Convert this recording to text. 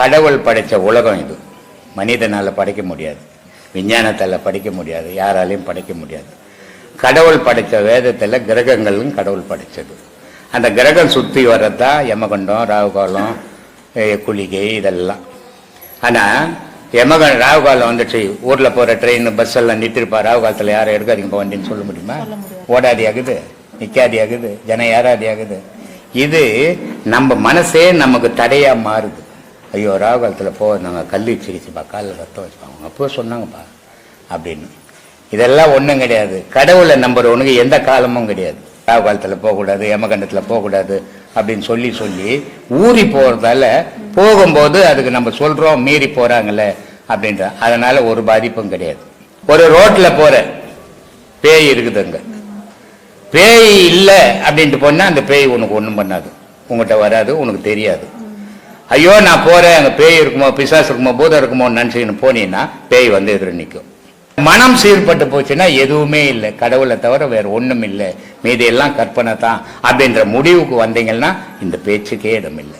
கடவுள் படைச்ச உலகம் இது. மனிதனால படைக்க முடியாது. விஞ்ஞானத்தால படிக்க முடியாது. யாராலையும் படைக்க முடியாது. கடவுள் படைச்ச வேதத்துல கிரகங்களும் கடவுள் படைச்சது. அந்த கிரகம் சுத்தி வர்றதுதான் யமகண்டம் ராகுகாலம் குளிகை இதெல்லாம். ஆனா யமகன் ராகுகாலம் வந்துச்சு. ஊர்ல போற ட்ரெயின் பஸ் எல்லாம் நிறுத்திருப்பா. ராகு காலத்துல யாரும் எடுக்காதீங்க வண்டின்னு சொல்ல முடியுமா? ஓடாதி ஆகுது. நிக்காதி ஆகுது. ஜனம் யாராதி ஆகுது. இது நம்ம மனசே நமக்கு தடையா மாறுது. ஐயோ ராகுகாலத்தில் போக நாங்கள் கல் சிகிச்சைப்பா காலில் ரத்தம் வச்சுப்பாங்க. அப்போ சொன்னாங்கப்பா அப்படின்னு. இதெல்லாம் ஒன்றும் கிடையாது. கடவுளை நம்புறவனுக்கு எந்த காலமும் கிடையாது. ராகுகாலத்தில் போகக்கூடாது யமகண்டத்தில் போகக்கூடாது அப்படின்னு சொல்லி சொல்லி ஊறி போகிறதால போகும்போது அதுக்கு நம்ம சொல்கிறோம் மீறி போகிறாங்களே அப்படின்ற. அதனால் ஒரு பாதிப்பும் கிடையாது. ஒரு ரோட்டில் போகிற பேய் இருக்குதுங்க. பேய் இல்லை அப்படின்ட்டு போனால் அந்த பேய் உனக்கு ஒன்றும் பண்ணாது. உங்கள்கிட்ட வராது உனக்கு தெரியாது. ஐயோ நான் போறேன் அங்கே பேய் இருக்குமோ பிசாசு இருக்குமோ பூதம் இருக்குமோ நினச்சிக்கின்னு போனீங்கன்னா பேய் வந்து எதிர நிற்கும் மனம் சீர்பட்டு போச்சுன்னா எதுவுமே இல்லை. கடவுளை தவிர வேற ஒன்றும் இல்லை மீதி கற்பனை தான். அப்படின்ற முடிவுக்கு வந்தீங்கன்னா இந்த பேச்சுக்கே இடம் இல்லை